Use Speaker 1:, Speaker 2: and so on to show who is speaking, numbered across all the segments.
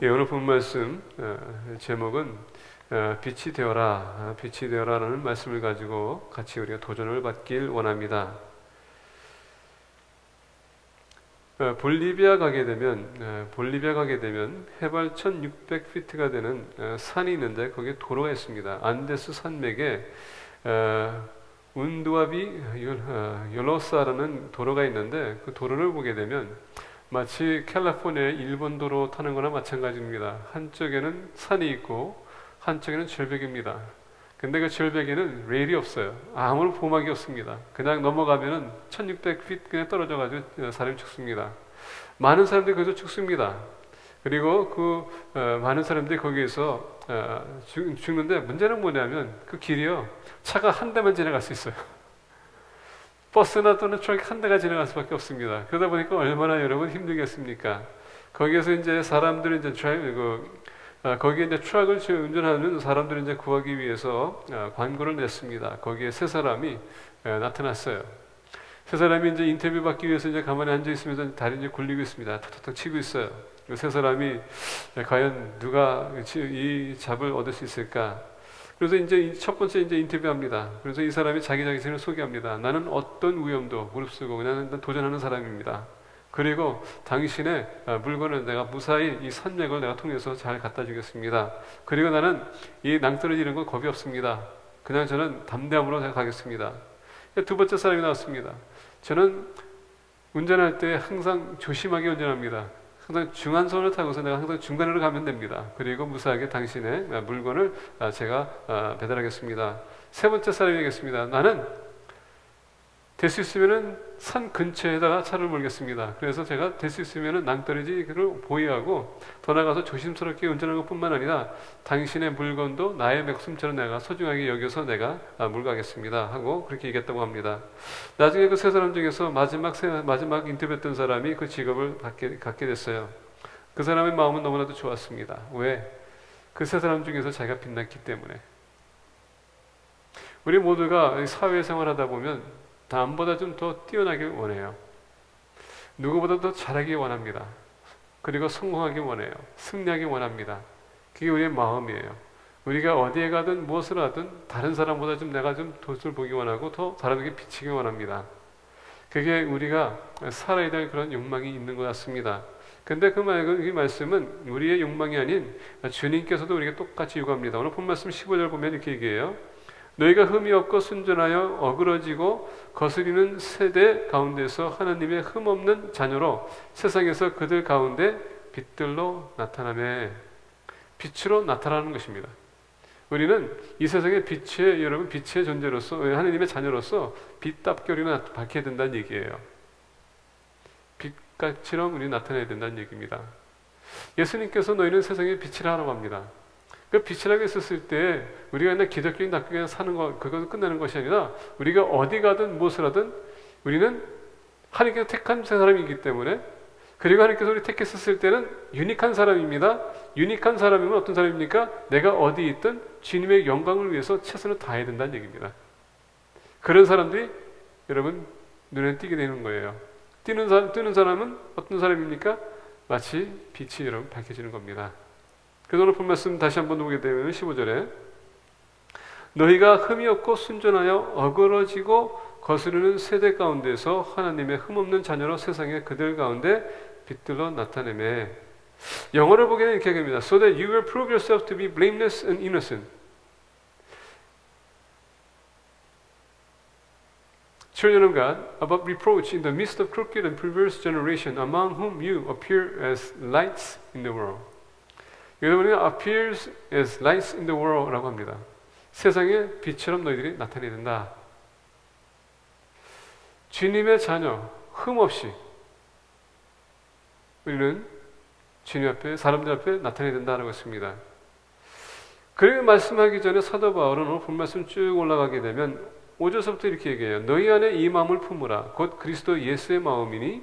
Speaker 1: 네, 오늘 본 말씀 어, 제목은 어, 빛이 되어라, 어, 빛이 되어라라는 말씀을 가지고 같이 우리가 도전을 받길 원합니다. 어, 볼리비아 가게 되면 어, 볼리비아 가게 되면 해발 1,600피트가 되는 어, 산이 있는데 거기에 도로가 있습니다. 안데스 산맥에 어, 운두아비 어, 열로사라는 도로가 있는데 그 도로를 보게 되면 마치 캘리포니아의 일본 도로 타는 거나 마찬가지입니다. 한쪽에는 산이 있고 한쪽에는 절벽입니다. 근데 그 절벽에는 레일이 없어요. 아무런 보막이 없습니다. 그냥 넘어가면은 1600핏 그냥 떨어져 가지고 사람이 죽습니다. 많은 사람들이 거기서 죽습니다. 그리고 그 어, 많은 사람들이 거기에서 어, 죽, 죽는데 문제는 뭐냐면 그 길이요. 차가 한 대만 지나갈 수 있어요. 버스나 또는 트럭 한 대가 지나갈 수밖에 없습니다. 그러다 보니까 얼마나 여러분 힘들겠습니까? 거기에서 이제 사람들이 이제 드라이브 그 아, 거기에 이제 트럭을 운전하는 사람들을 이제 구하기 위해서 아, 광고를 냈습니다. 거기에 세 사람이 아, 나타났어요. 세 사람이 이제 인터뷰 받기 위해서 이제 가만히 앉아 있으면서 다리 이제 굴리고 있습니다. 탁탁탁 치고 있어요. 그세 사람이 과연 누가 이 잡을 얻을 수 있을까? 그래서 이제 첫 번째 이제 인터뷰합니다. 그래서 이 사람이 자기 자신을 소개합니다. 나는 어떤 위험도 무릅쓰고 그냥 도전하는 사람입니다. 그리고 당신의 아, 물건을 내가 무사히 이 산맥을 내가 통해서 잘 갖다 주겠습니다. 그리고 나는 이 낭떠러지는 건 겁이 없습니다. 그냥 저는 담대함으로 제가 가겠습니다. 두 번째 사람이 나왔습니다. 저는 운전할 때 항상 조심하게 운전합니다. 항상 중앙선을 타고서 내가 항상 중간으로 가면 됩니다. 그리고 무사하게 당신의 물건을 아, 제가 아, 배달하겠습니다. 세 번째 사람이겠습니다. 나는 될 수 있으면은 산 근처에다가 차를 몰겠습니다. 그래서 제가 될 수 있으면은 낭떠러지를 보유하고 더 나가서 조심스럽게 운전하는 것뿐만 아니라 당신의 물건도 나의 목숨처럼 내가 소중하게 여겨서 내가 아, 물가겠습니다. 하고 그렇게 얘기했다고 합니다. 나중에 그 세 사람 중에서 마지막 세, 마지막 인터뷰했던 사람이 그 직업을 갖게, 갖게 됐어요. 그 사람의 마음은 너무나도 좋았습니다. 왜? 그 세 사람 중에서 자기가 빛났기 때문에. 우리 모두가 사회생활 하다 보면 남보다 좀 더 뛰어나길 원해요. 누구보다 더 잘하기 원합니다. 그리고 성공하기 원해요. 승리하기 원합니다. 그게 우리의 마음이에요. 우리가 어디에 가든 무엇을 하든 다른 사람보다 좀 내가 좀 돛을 보기 원하고 더 사람에게 비치기 원합니다. 그게 우리가 살아야 될 그런 욕망이 있는 것 같습니다. 근데 그 말, 그 말씀은 우리의 욕망이 아닌 주님께서도 우리에게 똑같이 요구합니다. 오늘 본 말씀 15절 보면 이렇게 얘기해요. 너희가 흠이 없고 순전하여 어그러지고 거스리는 세대 가운데서 하나님의 흠 없는 자녀로 세상에서 그들 가운데 빛들로 나타나매 빛으로 나타나는 것입니다. 우리는 이 세상의 빛의 여러분 빛의 존재로서 하나님의 자녀로서 우리는 밝혀야 된다는 얘기예요. 빛같이럼 우리 나타내야 된다는 얘기입니다. 예수님께서 너희는 세상의 빛이라 하라고 합니다. 그 빛이라고 했었을 때 우리가 그냥 기독교인 그냥 사는 거 그것은 끝나는 것이 아니라 우리가 어디 가든 무엇을 하든 우리는 하나님께서 택한 사람이기 때문에 그리고 하나님께서 우리 택했었을 때는 유니크한 사람입니다. 유니크한 사람이면 어떤 사람입니까? 내가 어디 있든 주님의 영광을 위해서 최선을 다해야 된다는 얘기입니다. 그런 사람들이 여러분 눈에 띄게 되는 거예요. 뛰는 사람, 뜨는 사람은 어떤 사람입니까? 마치 빛이 여러분 밝혀지는 겁니다. 오늘 본 말씀 다시 한번 보게 되면 15절에 너희가 흠이 없고 순전하여 어그러지고 거스르는 세대 가운데서 하나님의 흠없는 자녀로 세상에 그들 가운데 빛들로 나타내매 영어를 보게 되면 이렇게 됩니다. So that you will prove yourself to be blameless and innocent. Children of God, above reproach in the midst of crooked and perverse generation, among whom you appear as lights in the world. 여러분이 appears as lights in the world라고 합니다. 세상에 빛처럼 너희들이 나타내야 된다. 주님의 자녀 흠 없이 우리는 주님 앞에 사람들 앞에 나타내야 된다라고 했습니다. 그리고 말씀하기 전에 사도 바울은 오늘 본 말씀 쭉 올라가게 되면 5절서부터 이렇게 얘기해요. 너희 안에 이 마음을 품으라. 곧 그리스도 예수의 마음이니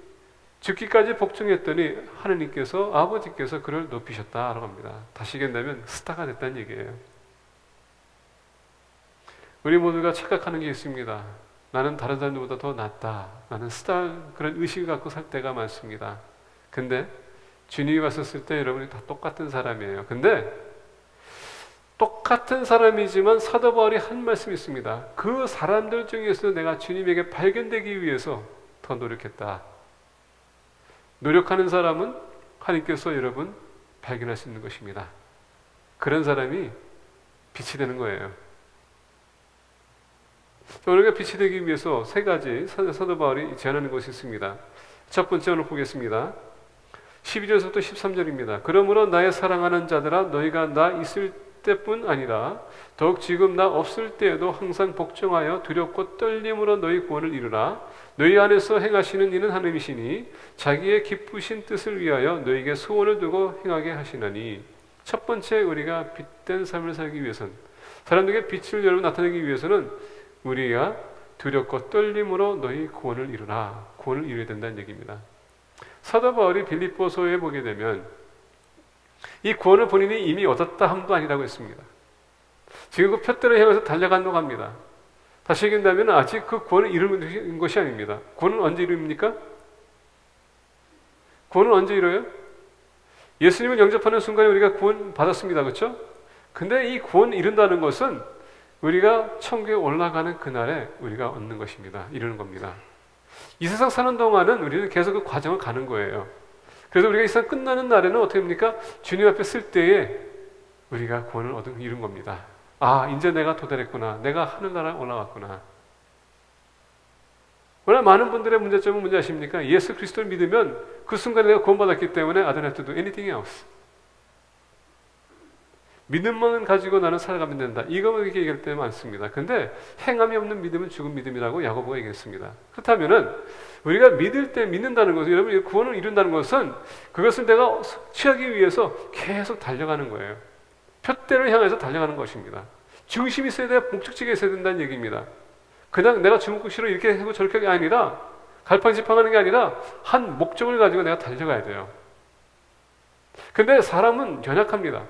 Speaker 1: 죽기까지 복종했더니 하나님께서 아버지께서 그를 높이셨다라고 합니다. 다시 얘기한다면 스타가 됐다는 얘기예요. 우리 모두가 착각하는 게 있습니다. 나는 다른 사람들보다 더 낫다. 나는 스타 그런 의식을 갖고 살 때가 많습니다. 근데 주님이 왔었을 때 여러분이 다 똑같은 사람이에요. 근데 똑같은 사람이지만 사도 바울이 한 말씀이 있습니다. 그 사람들 중에서 내가 주님에게 발견되기 위해서 더 노력했다. 노력하는 사람은 하나님께서 여러분 발견할 수 있는 것입니다. 그런 사람이 빛이 되는 거예요. 우리가 빛이 되기 위해서 세 가지 사도 바울이 제안하는 것이 있습니다. 첫 번째 오늘 보겠습니다. 12절부터 13절입니다. 그러므로 나의 사랑하는 자들아 너희가 나 있을 때뿐 아니라 더욱 지금 나 없을 때에도 항상 복종하여 두렵고 떨림으로 너희 구원을 이루라. 너희 안에서 행하시는 이는 하나님이시니 자기의 기쁘신 뜻을 위하여 너희에게 소원을 두고 행하게 하시나니. 첫 번째 우리가 빛된 삶을 살기 위해서는 사람들에게 빛을 여러분 나타내기 위해서는 우리가 두렵고 떨림으로 너희 구원을 이루라. 구원을 이루어야 된다는 얘기입니다. 사도 바울이 빌립보서에 보게 되면 이 구원을 본인이 이미 얻었다 함도 아니라고 했습니다. 지금 그 표대를 향해서 달려간다고 합니다. 다시 얘기한다면 아직 그 구원을 이루는 것이 아닙니다. 구원은 언제 이룹니까? 구원은 언제 이뤄요? 예수님을 영접하는 순간에 우리가 구원 받았습니다. 그렇죠? 근데 이 구원 이룬다는 것은 우리가 천국에 올라가는 그날에 우리가 얻는 것입니다. 이루는 겁니다. 이 세상 사는 동안은 우리는 계속 그 과정을 가는 거예요. 그래서 우리가 이 세상 끝나는 날에는 어떻게 합니까? 주님 앞에 쓸 때에 우리가 구원을 얻은 이룬 겁니다. 아, 이제 내가 도달했구나. 내가 하늘나라에 올라갔구나. 워낙 많은 분들의 문제점은 뭔지 아십니까? 예수 그리스도를 믿으면 그 순간에 내가 구원받았기 때문에 I don't anything else. 믿음만 가지고 나는 살아가면 된다. 이거만 이렇게 얘기할 때 많습니다. 근데 행함이 없는 믿음은 죽은 믿음이라고 야고보가 얘기했습니다. 그렇다면은 우리가 믿을 때 믿는다는 것은 여러분 구원을 이룬다는 것은 그것을 내가 취하기 위해서 계속 달려가는 거예요. 표대를 향해서 달려가는 것입니다. 중심이 있어야 돼, 목적지가 있어야 된다는 얘기입니다. 그냥 내가 중국시로 이렇게 하고 저렇게 아니라 갈팡질팡하는 게 아니라 한 목적을 가지고 내가 달려가야 돼요. 근데 사람은 연약합니다.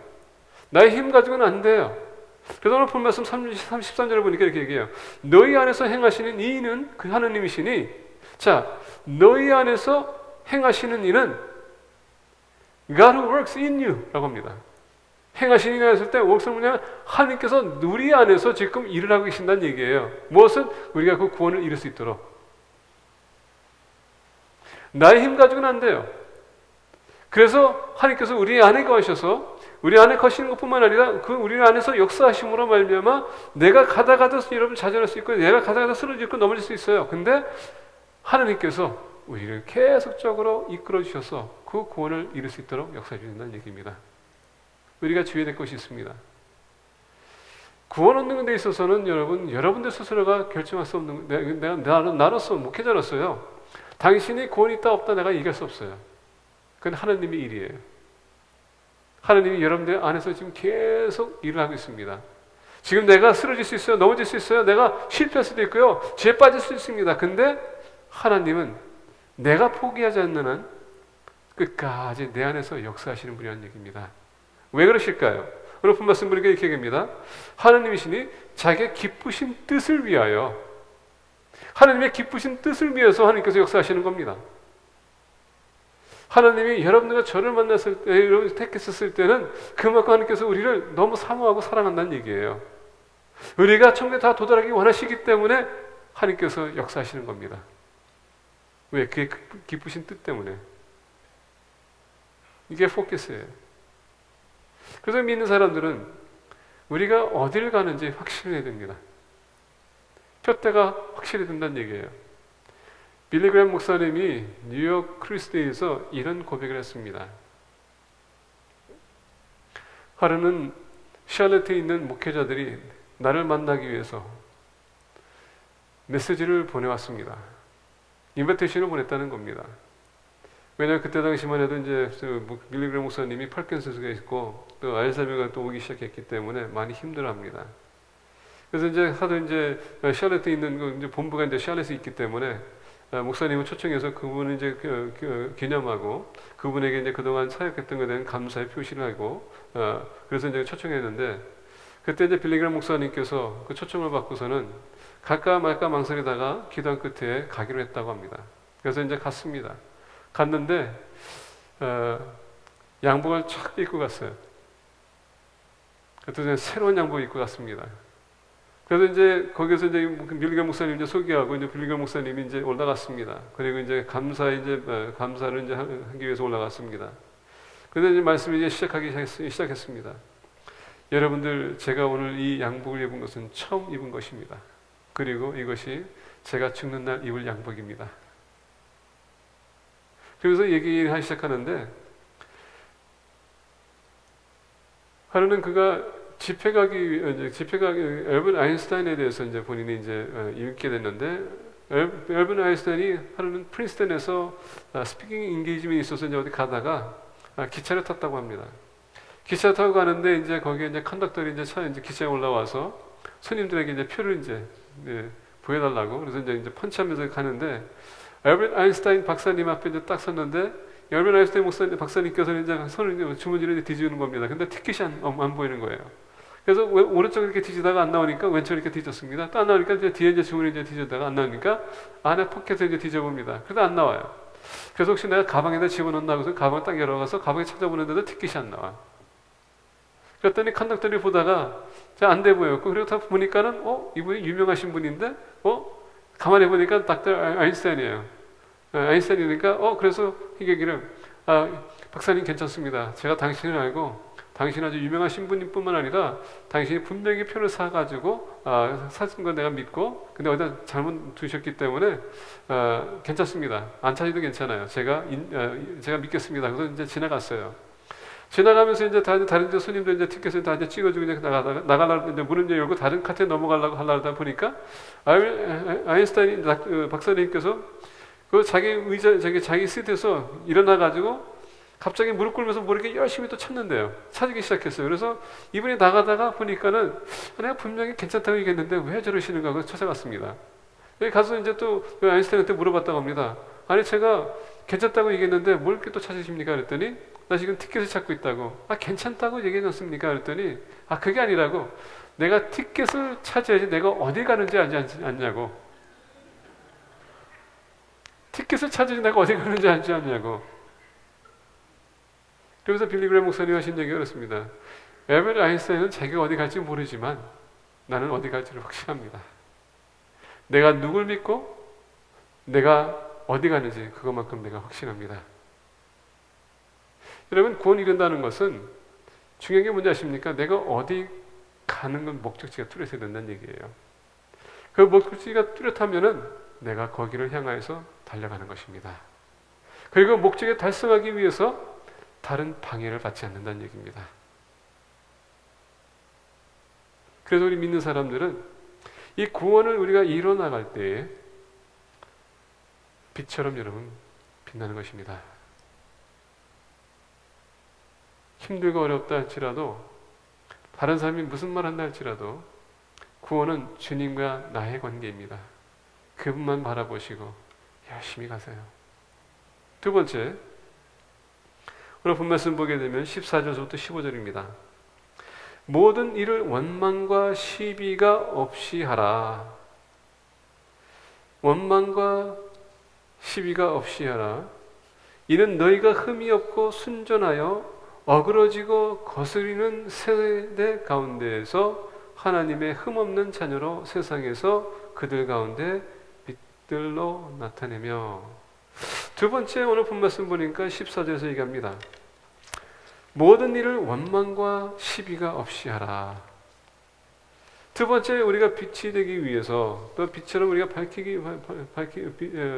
Speaker 1: 나의 힘 가지고는 안 돼요. 그래서 오늘 본 말씀 33절을 보니까 이렇게 얘기해요. 너희 안에서 행하시는 이는 그 하느님이시니 자, 너희 안에서 행하시는 이는 God who works in you 라고 합니다. 행하시는 일 했을 때 works는 뭐냐면 하나님께서 우리 안에서 지금 일을 하고 계신다는 얘기예요. 무엇은 우리가 그 구원을 이룰 수 있도록. 나의 힘 가지고는 안 돼요. 그래서 하나님께서 우리 안에 거하셔서 우리 안에 거시는 것뿐만 아니라 그 우리 안에서 역사하심으로 말미암아 내가 가다가도 여러분 좌절할 수 있고 내가 가다가도 쓰러질 고 넘어질 수 있어요. 근데 하나님께서 우리를 계속적으로 이끌어 주셔서 그 구원을 이룰 수 있도록 역사해 주신다는 얘기입니다. 우리가 주의해야 될 것이 있습니다. 구원 얻는 데 있어서는 여러분, 여러분들 스스로가 결정할 수 없는, 내가, 내가 나로서 목회자로서요. 당신이 구원 있다 없다 내가 얘기할 수 없어요. 그건 하나님의 일이에요. 하나님이 여러분들 안에서 지금 계속 일을 하고 있습니다. 지금 내가 쓰러질 수 있어요. 넘어질 수 있어요. 내가 실패할 수도 있고요. 죄 빠질 수 있습니다. 근데 하나님은 내가 포기하지 않는 한 끝까지 내 안에서 역사하시는 분이라는 얘기입니다. 왜 그러실까요? 오늘 본 말씀 보니까 이렇게 얘기합니다. 하나님이시니 자기의 기쁘신 뜻을 위하여 하나님의 기쁘신 뜻을 위해서 하나님께서 역사하시는 겁니다. 하나님이 여러분들과 저를 만났을 때, 여러분 택했었을 때는 그만큼 하나님께서 우리를 너무 사모하고 사랑한다는 얘기예요. 우리가 천국에 다 도달하기 원하시기 때문에 하나님께서 역사하시는 겁니다. 왜? 그게 기쁘신 뜻 때문에. 이게 포커스예요. 그래서 믿는 사람들은 우리가 어디를 가는지 확실해야 됩니다. 표대가 확실히 된다는 얘기예요. 빌리그램 목사님이 뉴욕 크리스데이에서 이런 고백을 했습니다. 하루는 샬롯에 있는 목회자들이 나를 만나기 위해서 메시지를 보내왔습니다. 인베테이션을 보냈다는 겁니다. 왜냐하면 그때 당시만 해도 이제 밀리그램 목사님이 팔킨슨스가 있고 또 알츠하이머가 또 오기 시작했기 때문에 많이 힘들어합니다. 그래서 이제 하도 이제 샬렛에 있는 그 이제 본부가 이제 샬렛에 있기 때문에 아, 목사님을 초청해서 그분을 이제 그- 그 기념하고 그분에게 이제 그동안 사역했던 것에 대한 감사의 표시를 하고 어, 그래서 이제 초청했는데 그때 이제 빌리그램 목사님께서 그 초청을 받고서는 갈까 말까 망설이다가 기도한 끝에 가기로 했다고 합니다. 그래서 이제 갔습니다. 갔는데 어, 양복을 촥 입고 갔어요. 그때 새로운 양복 입고 갔습니다. 그래서 이제 거기서 이제 빌리가 목사님 이제 소개하고 이제 빌리가 목사님이 이제 올라갔습니다. 그리고 이제 감사 이제 어, 감사를 이제 하기 위해서 올라갔습니다. 그래서 이제 말씀을 이제 시작하기 시작했습니다. 여러분들 제가 오늘 이 양복을 입은 것은 처음 입은 것입니다. 그리고 이것이 제가 죽는 날 입을 양복입니다. 그래서 얘기하기 시작하는데 하루는 그가 집회 가기 이제 집회 가기 엘번 아인슈타인에 대해서 이제 본인이 이제 어, 읽게 됐는데 엘- 엘번 아인슈타인이 하루는 프린스턴에서 아, 스피킹 인게이지먼이 있어서 이제 어디 가다가 아, 기차를 탔다고 합니다. 기차 타고 가는데 이제 거기에 이제 컨덕터리 이제 차 이제 기차에 올라와서 손님들에게 이제 표를 이제 예, 보여달라고 그래서 이제 이제 펀치하면서 가는데 엘버트 아인슈타인 박사님 앞에 이제 딱 섰는데 엘버트 아인슈타인 목사님 박사님께서는 이제 손을 이제 주머니를 뒤지는 겁니다. 근데 티켓이 안, 어, 안 보이는 거예요. 그래서 왜- 오른쪽 이렇게 뒤지다가 안 나오니까 왼쪽 이렇게 뒤졌습니다. 또 안 나오니까 이제 뒤에 이제 주머니 이제 뒤졌다가 안 나오니까 안에 포켓에 이제 뒤져봅니다. 그래도 안 나와요. 그래서 혹시 내가 가방에다 집어넣는다고 해서 가방을 딱 열어가서 가방에 찾아보는데도 티켓이 안 나와. 그랬더니 컨덕터리 보다가 안 돼 보였고 그리고 다 보니까는 어 이분이 유명하신 분인데 어 가만히 보니까 닥터 아인슈타인이에요. 아, 아인슈타인이니까 어 그래서 희객이를 아 박사님 괜찮습니다. 제가 당신을 알고 당신 아주 유명하신 분뿐만 아니라 당신이 분명히 표를 사가지고 아, 사준 건 내가 믿고 근데 어디다 잘못 두셨기 때문에 아, 괜찮습니다. 안 찾아도 괜찮아요. 제가 인, 아, 제가 믿겠습니다. 그래서 이제 지나갔어요. 지나가면서 이제 다 다른 이제 손님들 이제 티켓을 다 이제 찍어주고 이제 나가다가 나가려고 이제 문을 열고 다른 카트에 넘어가려고 하려다 보니까 아인- 아인슈타인 박- 어, 박사님께서 그 자기 의자 자기 자기 시트에서 일어나 가지고 갑자기 무릎 꿇면서 모르게 열심히 또 찾는데요. 찾기 시작했어요. 그래서 이분이 나가다가 보니까는 내가 분명히 괜찮다고 얘기했는데 왜 저러시는가 하고 찾아갔습니다. 여기 가서 이제 또그 아인슈타인한테 물어봤다고 합니다. 아니 제가 괜찮다고 얘기했는데 뭘 이렇게 또 찾으십니까? 그랬더니 나 지금 티켓을 찾고 있다고. 아 괜찮다고 얘기해놨습니까? 그랬더니 아 그게 아니라고. 내가 티켓을 찾아야지 내가 어디 가는지 않- 않냐고. 티켓을 찾아야지 내가 어디 가는지 알지 않냐고. 그래서 빌리그램 목사님 하신 얘기가 그렇습니다. 에베르 아인슈타인은 자기가 어디 갈지 모르지만 나는 어디 갈지를 확신합니다. 내가 누굴 믿고 내가 어디 가는지 그것만큼 내가 확신합니다. 여러분 구원 이룬다는 것은 중요한 게 뭔지 아십니까? 내가 어디 가는 건 목적지가 뚜렷해야 된다는 얘기예요. 그 목적지가 뚜렷하면은 내가 거기를 향하여서 달려가는 것입니다. 그리고 목적에 달성하기 위해서 다른 방해를 받지 않는다는 얘기입니다. 그래서 우리 믿는 사람들은 이 구원을 우리가 이뤄 나갈 때에 빛처럼 여러분 빛나는 것입니다. 힘들고 어렵다 할지라도 다른 사람이 무슨 말 한다 할지라도 구원은 주님과 나의 관계입니다. 그분만 바라보시고 열심히 가세요. 두 번째, 오늘 본 말씀 보게 되면 14절부터 15절입니다. 모든 일을 원망과 시비가 없이 하라. 원망과 시비가 없이 하라. 이는 너희가 흠이 없고 순전하여 어그러지고 거스리는 세대 가운데에서 하나님의 흠없는 자녀로 세상에서 그들 가운데 빛들로 나타내며 두 번째 오늘 본 말씀 보니까 14절에서 얘기합니다. 모든 일을 원망과 시비가 없이 하라. 두 번째 우리가 빛이 되기 위해서 또 빛처럼 우리가 밝히기 밝히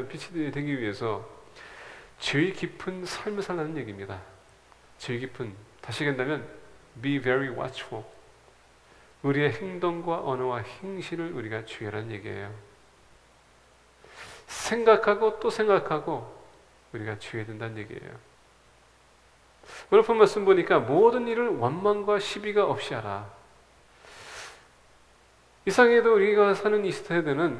Speaker 1: 빛이 되기 위해서 죄의 깊은 삶을 살라는 얘기입니다. 죄의 깊은 다시 얘기한다면 be very watchful. 우리의 행동과 언어와 행실을 우리가 주의하라는 얘기예요. 생각하고 또 생각하고 우리가 주의해야 된다는 얘기예요. 오늘 본 말씀 보니까 모든 일을 원망과 시비가 없이 하라. 이상해도 우리가 사는 이 시대에는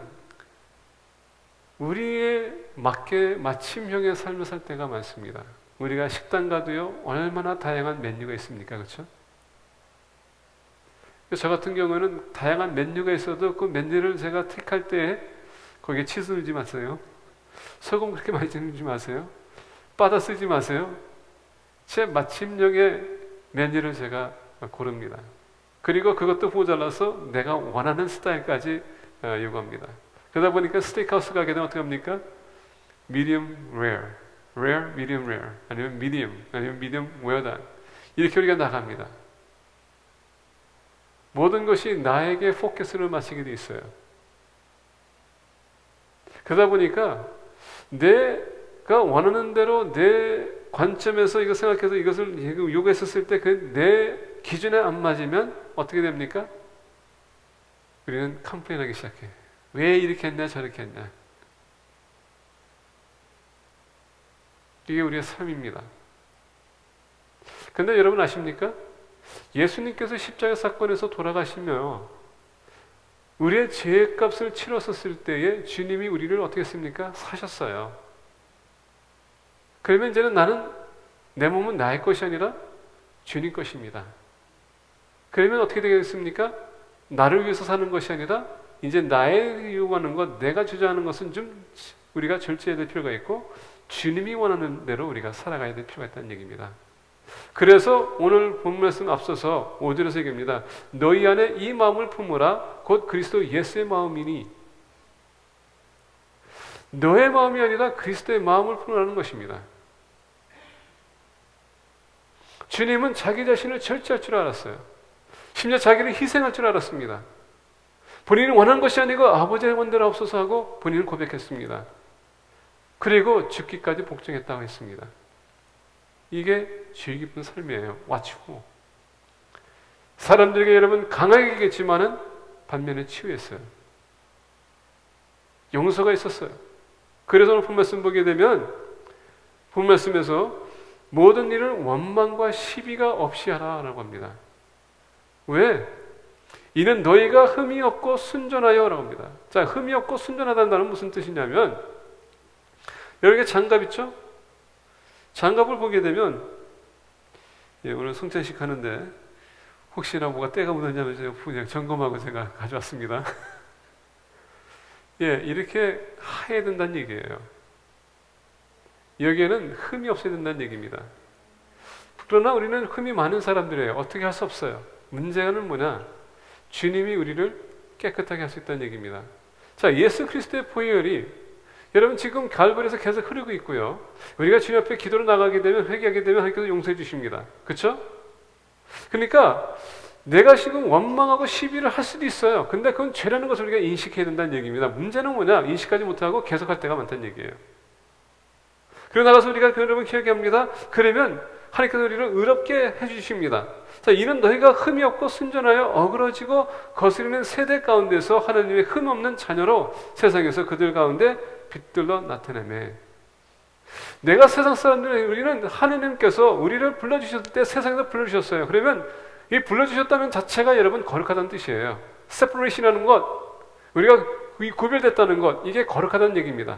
Speaker 1: 우리의 맞게 마침형의 삶을 살 때가 많습니다. 우리가 식당 가도요 얼마나 다양한 메뉴가 있습니까, 그렇죠? 저 같은 경우는 다양한 메뉴가 있어도 그 메뉴를 제가 택할 때 거기에 치즈 넣지 마세요. 소금 그렇게 많이 넣지 마세요. 빠다 쓰지 마세요. 제 마침용의 메뉴를 제가 고릅니다. 그리고 그것도 모자라서 내가 원하는 스타일까지 어, 요구합니다. 그러다 보니까 스테이크하우스 가게 되면 어떻게 합니까? medium rare, rare, medium rare, 아니면 medium, 아니면 medium well done. 이렇게 우리가 나갑니다. 모든 것이 나에게 포커스를 맞추게 돼 있어요. 그러다 보니까 내가 원하는 대로 내 관점에서 이거 생각해서 이것을 요구했었을 때 그 내 기준에 안 맞으면 어떻게 됩니까? 우리는 컴플레인하기 시작해. 왜 이렇게 했냐 저렇게 했냐. 이게 우리의 삶입니다. 근데 여러분 아십니까? 예수님께서 십자가 사건에서 돌아가시며 우리의 죄값을 치렀었을 때에 주님이 우리를 어떻게 했습니까? 사셨어요. 그러면 이제는 나는 내 몸은 나의 것이 아니라 주님 것입니다. 그러면 어떻게 되겠습니까? 나를 위해서 사는 것이 아니라 이제 나의 요구하는 것, 내가 주장하는 것은 좀 우리가 절제해야 될 필요가 있고 주님이 원하는 대로 우리가 살아가야 될 필요가 있다는 얘기입니다. 그래서 오늘 본 말씀 앞서서 5절에서 얘기합니다. 너희 안에 이 마음을 품으라 곧 그리스도 예수의 마음이니 너의 마음이 아니라 그리스도의 마음을 품으라는 것입니다. 주님은 자기 자신을 절제할 줄 알았어요. 심지어 자기를 희생할 줄 알았습니다. 본인이 원하는 것이 아니고 아버지의 원대로 없어서 하고 본인은 고백했습니다. 그리고 죽기까지 복종했다고 했습니다. 이게 주의 깊은 삶이에요. 와치고. 사람들에게 여러분 강하게 얘기했지만은 반면에 치유했어요. 용서가 있었어요. 그래서 오늘 본 말씀 보게 되면 본 말씀에서 모든 일을 원망과 시비가 없이 하라라고 합니다. 왜? 이는 너희가 흠이 없고 순전하여라고 합니다. 자, 흠이 없고 순전하다는 단어는 무슨 뜻이냐면 여기 장갑 있죠? 장갑을 보게 되면 예, 오늘 성찬식 하는데 혹시나 뭐가 때가 묻었냐면 제가 그냥 점검하고 제가 가져왔습니다. 예, 이렇게 하야 된다는 얘기예요. 여기에는 흠이 없어야 된다는 얘기입니다. 그러나 우리는 흠이 많은 사람들이에요. 어떻게 할 수 없어요. 문제는 뭐냐? 주님이 우리를 깨끗하게 할 수 있다는 얘기입니다. 자, 예수 그리스도의 보혈이 여러분 지금 갈보리에서 계속 흐르고 있고요. 우리가 주님 앞에 기도로 나가게 되면 회개하게 되면 하나님께서 용서해 주십니다. 그렇죠? 그러니까 내가 지금 원망하고 시비를 할 수도 있어요. 근데 그건 죄라는 것을 우리가 인식해야 된다는 얘기입니다. 문제는 뭐냐? 인식하지 못하고 계속할 때가 많다는 얘기예요. 그러고 나가서 우리가 그 여러분 기억합니다. 그러면 하나님께서 우리를 의롭게 해주십니다. 자, 이는 너희가 흠이 없고 순전하여 어그러지고 거스리는 세대 가운데서 하나님의 흠 없는 자녀로 세상에서 그들 가운데 빛들러 나타내매. 내가 세상 사람들 우리는 하나님께서 우리를 불러주셨을 때 세상에서 불러주셨어요. 그러면 이 불러주셨다는 자체가 여러분 거룩하다는 뜻이에요. separation이라는 것, 우리가 구별됐다는 것, 이게 거룩하다는 얘기입니다.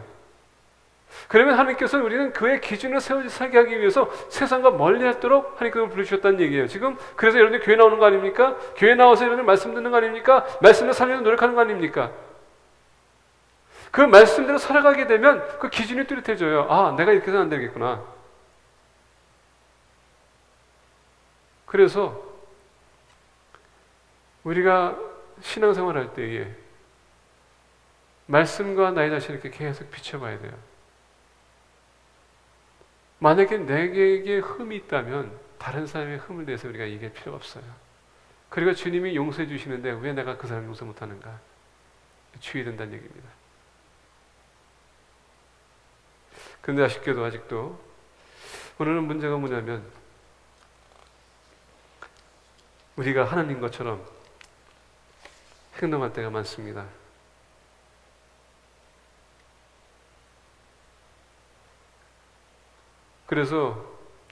Speaker 1: 그러면 하나님께서 우리는 그의 기준을 세우지 살게 하기 위해서 세상과 멀리 할도록 하나님께서 부르셨다는 얘기예요. 지금 그래서 여러분들 교회 나오는 거 아닙니까? 교회 나와서 여러분들 말씀 듣는 거 아닙니까? 말씀을 살려서 노력하는 거 아닙니까? 그 말씀대로 살아가게 되면 그 기준이 뚜렷해져요. 아, 내가 이렇게 해서는 안 되겠구나. 그래서 우리가 신앙생활 할 때에 말씀과 나의 자신을 이렇게 계속 비춰봐야 돼요. 만약에 내게 흠이 있다면 다른 사람의 흠을 내서 우리가 얘기할 필요가 없어요. 그리고 주님이 용서해 주시는데 왜 내가 그 사람 용서 못하는가? 주의된다는 얘기입니다. 근데 아쉽게도 아직도 오늘은 문제가 뭐냐면 우리가 하나님 것처럼 행동할 때가 많습니다. 그래서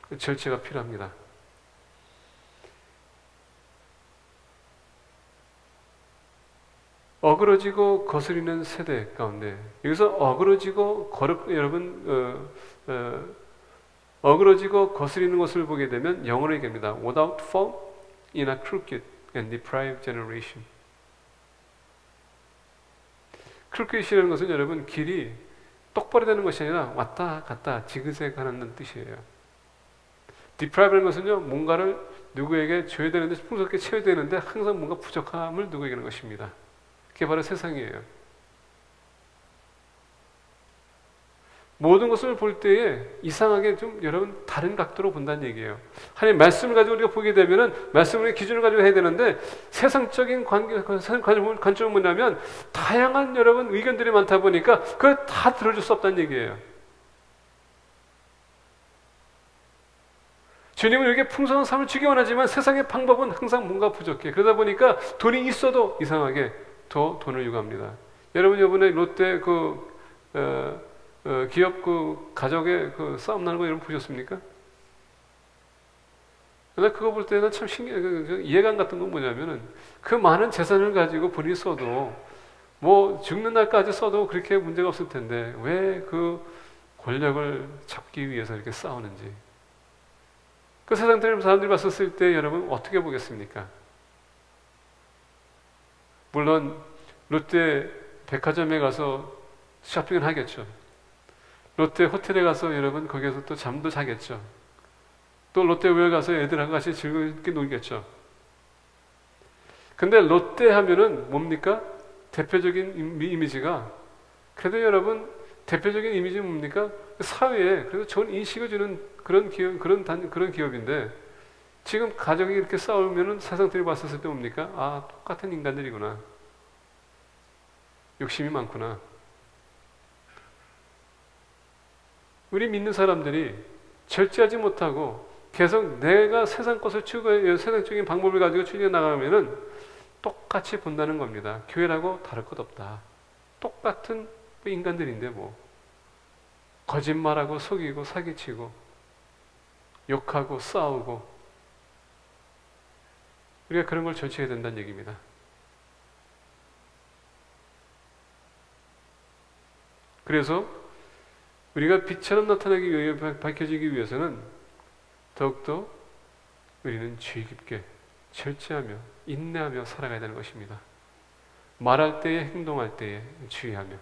Speaker 1: 그 절제가 필요합니다. 어그러지고 거스리는 세대 가운데 여기서 어그러지고 거룩 여러분 어, 어, 어그러지고 거스리는 것을 보게 되면 영어로 얘기합니다. Without fault in a crooked and deprived generation. 크루켓이라는 것은 여러분 길이 똑바로 되는 것이 아니라 왔다 갔다 지그재그하는 뜻이에요. deprive라는 것은요 뭔가를 누구에게 줘야 되는데 풍성하게 채워야 되는데 항상 뭔가 부족함을 누구에게 하는 것입니다. 그게 바로 세상이에요. 모든 것을 볼 때에 이상하게 좀 여러분 다른 각도로 본다는 얘기예요. 하나님 말씀을 가지고 우리가 보게 되면은 말씀의 기준을 가지고 해야 되는데 세상적인 관계 관점은 뭐냐면 다양한 여러분 의견들이 많다 보니까 그걸 다 들어줄 수 없다는 얘기예요. 주님은 이렇게 풍성한 삶을 주기 원하지만 세상의 방법은 항상 뭔가 부족해. 그러다 보니까 돈이 있어도 이상하게 더 돈을 요구합니다. 여러분 이번에 롯데 그 어, 어, 기업 그 가족의 그 싸움 나는 거 여러분 보셨습니까? 근데 그거 볼 때는 참 신기해. 그, 그 이해감 같은 건 뭐냐면은 그 많은 재산을 가지고 본인이 써도 뭐 죽는 날까지 써도 그렇게 문제가 없을 텐데 왜 그 권력을 잡기 위해서 이렇게 싸우는지. 그 세상 사람들이 봤었을 때 여러분 어떻게 보겠습니까? 물론 롯데 백화점에 가서 쇼핑을 하겠죠. 롯데 호텔에 가서 여러분 거기서 또 잠도 자겠죠. 또 롯데웨어 가서 애들하고 같이 즐겁게 놀겠죠. 근데 롯데 하면은 뭡니까? 대표적인 이미지가 그래도 여러분 대표적인 이미지는 뭡니까? 사회에 그래도 좋은 인식을 주는 그런 기업 그런 단 그런 기업인데 지금 가정이 이렇게 싸우면은 세상 들이 봤었을 때 뭡니까? 아 똑같은 인간들이구나. 욕심이 많구나. 우리 믿는 사람들이 절제하지 못하고 계속 내가 세상 것을 추구해 세상적인 방법을 가지고 추구해 나가면은 똑같이 본다는 겁니다. 교회라고 다를 것 없다. 똑같은 인간들인데 뭐 거짓말하고 속이고 사기치고 욕하고 싸우고 우리가 그런 걸 절제해야 된다는 얘기입니다. 그래서 우리가 빛처럼 나타나기 위해 밝혀지기 위해서는 더욱더 우리는 주의 깊게 절제하며 인내하며 살아가야 되는 것입니다. 말할 때에 행동할 때에 주의하며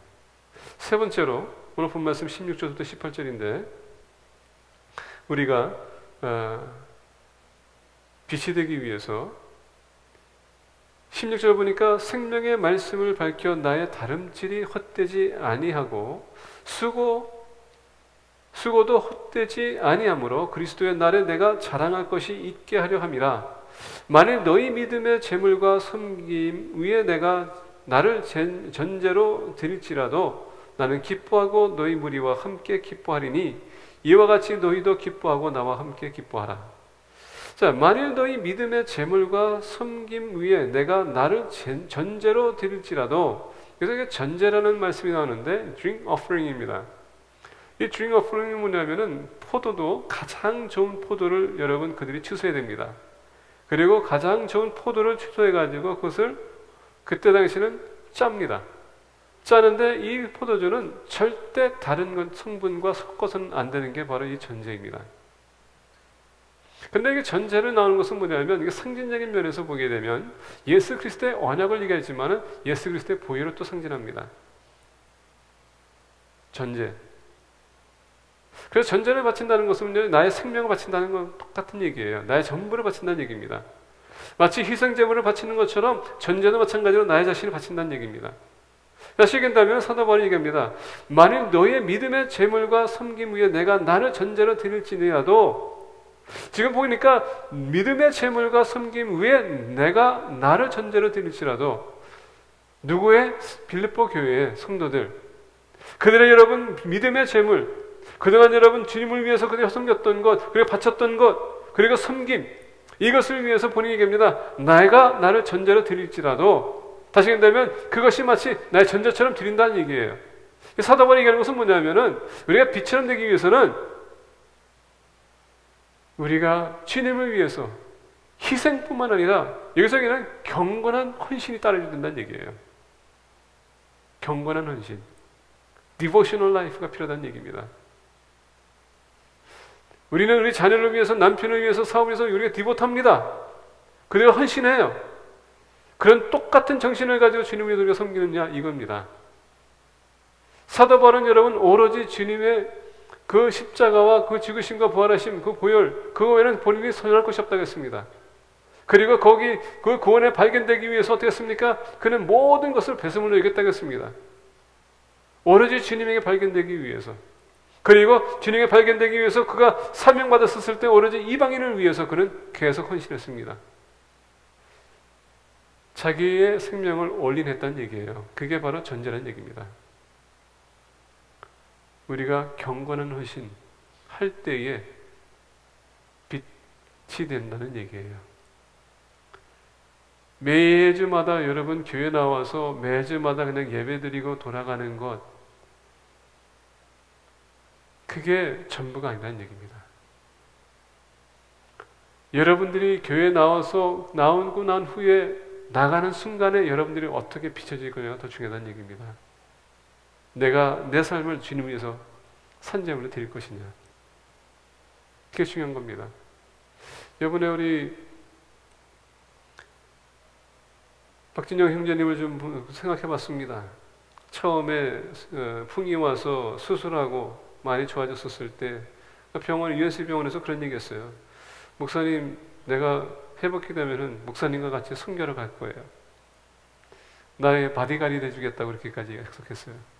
Speaker 1: 세 번째로 오늘 본 말씀 16절부터 18절인데 우리가 어, 빛이 되기 위해서 16절 보니까 생명의 말씀을 밝혀 나의 다름질이 헛되지 아니하고 수고 수고도 헛되지 아니하므로 그리스도의 날에 내가 자랑할 것이 있게 하려 함이라 만일 너희 믿음의 재물과 섬김 위에 내가 나를 전제로 드릴지라도 나는 기뻐하고 너희 무리와 함께 기뻐하리니 이와 같이 너희도 기뻐하고 나와 함께 기뻐하라. 자, 만일 너희 믿음의 재물과 섬김 위에 내가 나를 전제로 드릴지라도 그래서 전제라는 말씀이 나오는데 drink offering입니다. 이 drink offering이 뭐냐면은 포도도 가장 좋은 포도를 여러분 그들이 추수해야 됩니다. 그리고 가장 좋은 포도를 추수해 가지고 그것을 그때 당시는 짭니다. 짜는데 이 포도주는 절대 다른 성분과 섞어서는 안 되는 게 바로 이 전제입니다. 근데 이게 전제를 나오는 것은 뭐냐면 이게 상징적인 면에서 보게 되면 예수 그리스도의 언약을 얘기하지만은 예수 그리스도의 보혈을 또 상징합니다. 전제. 그래서 전제를 바친다는 것은 나의 생명을 바친다는 건 똑같은 얘기예요. 나의 전부를 바친다는 얘기입니다. 마치 희생 제물을 바치는 것처럼 전제도 마찬가지로 나의 자신을 바친다는 얘기입니다. 다시 얘기한다면 사도 바울이 얘기합니다. 만일 너의 믿음의 재물과 섬김 위에 내가 나를 전제로 드릴지니라도 지금 보니까 믿음의 재물과 섬김 위에 내가 나를 전제로 드릴지라도 누구의 빌립보 교회의 성도들 그들의 여러분 믿음의 재물 그동안 여러분 주님을 위해서 그들이 섬겼던 것 그리고 바쳤던 것 그리고 섬김 이것을 위해서 본인이 얘기합니다. 내가 나를 전제로 드릴지라도 다시 얘기한다면 그것이 마치 나의 전제처럼 드린다는 얘기예요. 사도바울이 얘기하는 것은 뭐냐면은 우리가 빛처럼 되기 위해서는 우리가 주님을 위해서 희생뿐만 아니라 여기서 그냥 경건한 헌신이 따라야 된다는 얘기예요. 경건한 헌신. 디보셔널 라이프가 필요하다는 얘기입니다. 우리는 우리 자녀를 위해서 남편을 위해서 사업을 위해서 우리가 디보트합니다. 그대로 헌신해요. 그런 똑같은 정신을 가지고 주님을 우리가 섬기느냐 이겁니다. 사도 바울은 여러분 오로지 주님의 그 십자가와 그 죽으심과 부활하심 그 보혈 그거 외에는 본인이 선언할 것이 없다고 했습니다. 그리고 거기 그 구원에 발견되기 위해서 어떻게 했습니까? 그는 모든 것을 배송으로 여겼다고 했습니다. 오로지 주님에게 발견되기 위해서 그리고 주님에게 발견되기 위해서 그가 사명받았을 때 오로지 이방인을 위해서 그는 계속 헌신했습니다. 자기의 생명을 올인했다는 얘기예요. 그게 바로 전제라는 얘기입니다. 우리가 경건한 헌신 할 때에 빛이 된다는 얘기예요. 매주마다 여러분 교회 나와서 매주마다 그냥 예배드리고 돌아가는 것 그게 전부가 아니라는 얘기입니다. 여러분들이 교회 나와서 나오고 난 후에 나가는 순간에 여러분들이 어떻게 비춰질 거냐가 더 중요하다는 얘기입니다. 내가 내 삶을 주님 위해서 산재물로 드릴 것이냐. 그게 중요한 겁니다. 이번에 우리 박진영 형제님을 좀 생각해 봤습니다. 처음에 어, 풍이 와서 수술하고 많이 좋아졌었을 때 병원 USC 병원에서 그런 얘기 했어요. 목사님, 내가 회복이 되면은 목사님과 같이 순교를 갈 거예요. 나의 바디가리 해주겠다고 그렇게까지 약속했어요.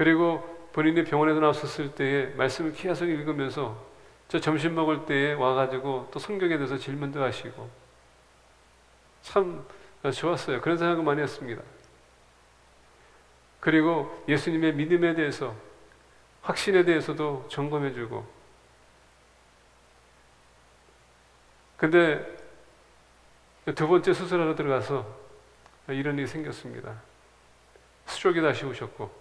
Speaker 1: 그리고 본인이 병원에서 나왔었을 때에 말씀을 계속 읽으면서 저 점심 먹을 때에 와가지고 또 성경에 대해서 질문도 하시고 참 좋았어요. 그런 생각을 많이 했습니다. 그리고 예수님의 믿음에 대해서 확신에 대해서도 점검해주고 근데 두 번째 수술하러 들어가서 이런 일이 생겼습니다. 스트로크 다시 오셨고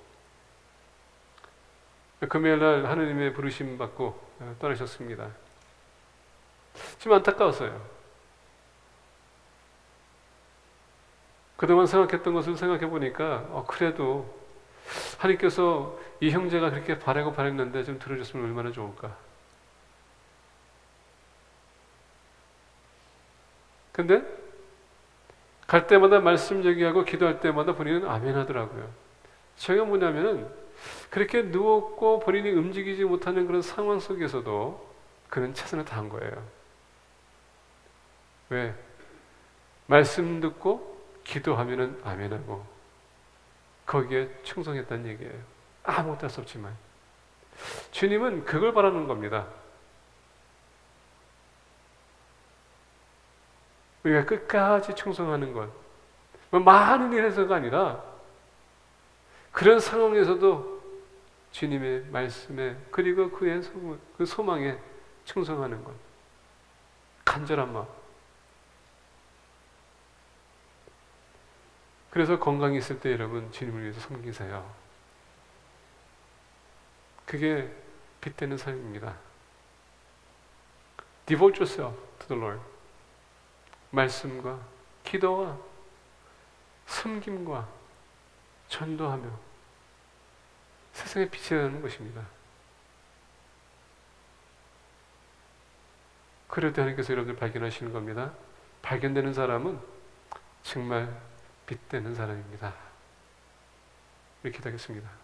Speaker 1: 금요일 날 하느님의 부르심 받고 떠나셨습니다. 좀 안타까웠어요. 그동안 생각했던 것을 생각해 보니까 어, 그래도 하나님께서 이 형제가 그렇게 바라고 바랬는데 좀 들어줬으면 얼마나 좋을까. 근데 갈 때마다 말씀 얘기하고 기도할 때마다 본인은 아멘 하더라고요. 제가 뭐냐면은 그렇게 누웠고 본인이 움직이지 못하는 그런 상황 속에서도 그는 최선을 다한 거예요. 왜? 말씀 듣고 기도하면은 아멘하고 거기에 충성했다는 얘기예요. 아무것도 할 수 없지만 주님은 그걸 바라는 겁니다. 우리가 끝까지 충성하는 것. 뭐 많은 일에서가 아니라 그런 상황에서도 주님의 말씀에 그리고 그의 소망, 그 소망에 충성하는 것. 간절한 마음. 그래서 건강이 있을 때 여러분 주님을 위해서 섬기세요. 그게 빛되는 삶입니다. Devote yourself to the Lord. 말씀과 기도와 섬김과 전도하며 세상에 빛이 되는 것입니다. 그럴 때 하나님께서 여러분들 발견하시는 겁니다. 발견되는 사람은 정말 빛되는 사람입니다. 이렇게 되겠습니다.